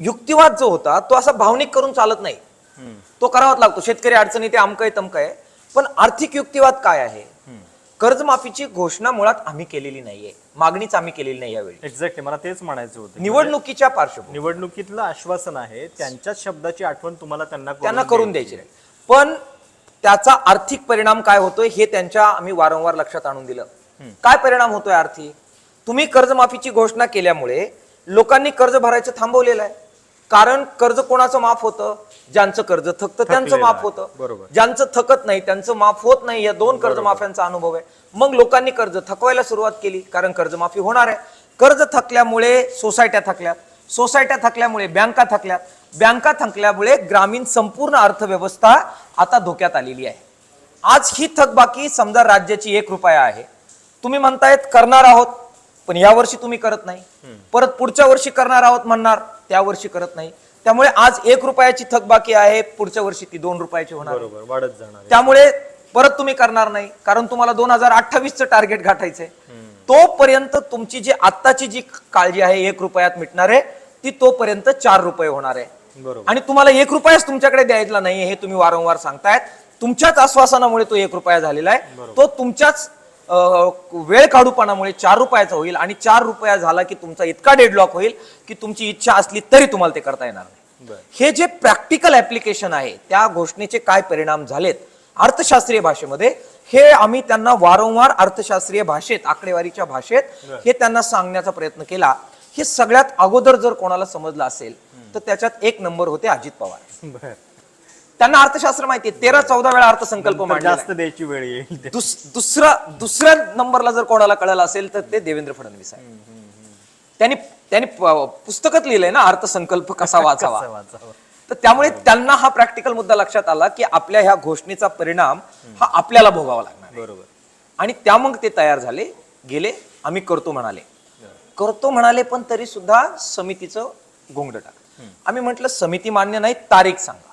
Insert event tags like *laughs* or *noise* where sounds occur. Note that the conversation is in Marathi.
युक्तिवाद जो होता तो असा भावनिक करून चालत नाही. तो करावाच लागतो. शेतकरी अडचणी ते अमकय तमकय. पण आर्थिक युक्तिवाद काय आहे? कर्जमाफीची घोषणा मुळात आम्ही केलेली नाहीये. मागणीच आम्ही केलेली नाही यावेळी. एक्झॅक्टली मला तेच म्हणायचं होतं निवडणुकीच्या पार्श्वभूमीवर. निवडणुकीतलं आश्वासन आहे त्यांच्याच शब्दाची आठवण तुम्हाला त्यांना त्यांना करून द्यायची नाही. पण त्याचा आर्थिक परिणाम काय होतोय हे त्यांच्या आम्ही वारंवार लक्षात आणून दिलं. काय परिणाम होतोय आर्थिक? तुम्ही कर्जमाफीची घोषणा केल्यामुळे लोकांनी कर्ज भरायचं थांबवलेलं आहे. कारण कर्ज कोणाचं माफ होतं? ज्यांचं कर्ज थकतं त्यांचं माफ. होतं. बरोबर. ज्यांचं थकत नाही त्यांचं माफ होत नाही या दोन कर्जमाफ्यांचा अनुभव आहे. मग लोकांनी कर्ज थकवायला सुरुवात केली कारण कर्जमाफी होणार आहे. कर्ज थकल्यामुळे सोसायट्या थकल्यात. सोसायट्या थकल्यामुळे बँका थकल्यात. बँका थकल्यामुळे ग्रामीण संपूर्ण अर्थव्यवस्था आता धोक्यात आलेली आहे. आज ही थकबाकी समजा राज्याची एक रुपया आहे. तुम्ही म्हणतायत करणार आहोत पण या वर्षी तुम्ही करत नाही. परत पुढच्या वर्षी करणार आहोत म्हणणार. त्या वर्षी करत नाही. त्यामुळे आज एक रुपयाची थकबाकी आहे पुढच्या वर्षी ती दोन रुपयाची होणार. बरोबर वाढत जाणार. त्यामुळे परत तुम्ही करणार नाही कारण तुम्हाला दोन हजार अठ्ठावीसचं टार्गेट गाठायचंय. तोपर्यंत तुमची जी आत्ताची जी काळजी आहे एक रुपयात मिटणार आहे ती तोपर्यंत चार रुपये होणार आहे. बरोबर. आणि तुम्हाला एक रुपयाच तुमच्याकडे द्यायला नाही हे तुम्ही वारंवार सांगतायत. तुमच्याच आश्वासनामुळे तो एक रुपया झालेला आहे. तो तुमच्याच वेळ काढूपणामुळे चार रुपयाचा होईल आणि चार रुपया झाला की तुमचा इतका डेडलॉक होईल की तुमची इच्छा असली तरी तुम्हाला ते करता येणार नाही. हे जे प्रॅक्टिकल ऍप्लिकेशन आहे त्या घोषणेचे काय परिणाम झालेत? अर्थशास्त्रीय भाषेमध्ये हे आम्ही त्यांना वारंवार अर्थशास्त्रीय भाषेत आकडेवारीच्या भाषेत हे त्यांना सांगण्याचा प्रयत्न केला. हे सगळ्यात अगोदर जर कोणाला समजलं असेल तर त्याच्यात एक नंबर होते अजित पवार. त्यांना अर्थशास्त्र माहिती आहे. तेरा चौदा वेळा अर्थसंकल्प मांडलेला जास्त द्यायची वेळ येईल दुसरा दुसऱ्या नंबरला जर कोणाला कळलं असेल तर ते देवेंद्र फडणवीस आहे. त्यांनी त्यांनी प- पुस्तकात लिहिलंय ना अर्थसंकल्प *laughs* कसा वाचावा? तर त्यामुळे त्यांना हा प्रॅक्टिकल मुद्दा लक्षात आला की आपल्या ह्या घोषणेचा परिणाम हा आपल्याला भोगावा लागणार. बरोबर. आणि त्या मग ते तयार झाले गेले आम्ही करतो म्हणाले. करतो म्हणाले पण तरी सुद्धा समितीचं गोंगड टाक. आम्ही म्हटलं समिती मान्य नाही तारीख सांगा.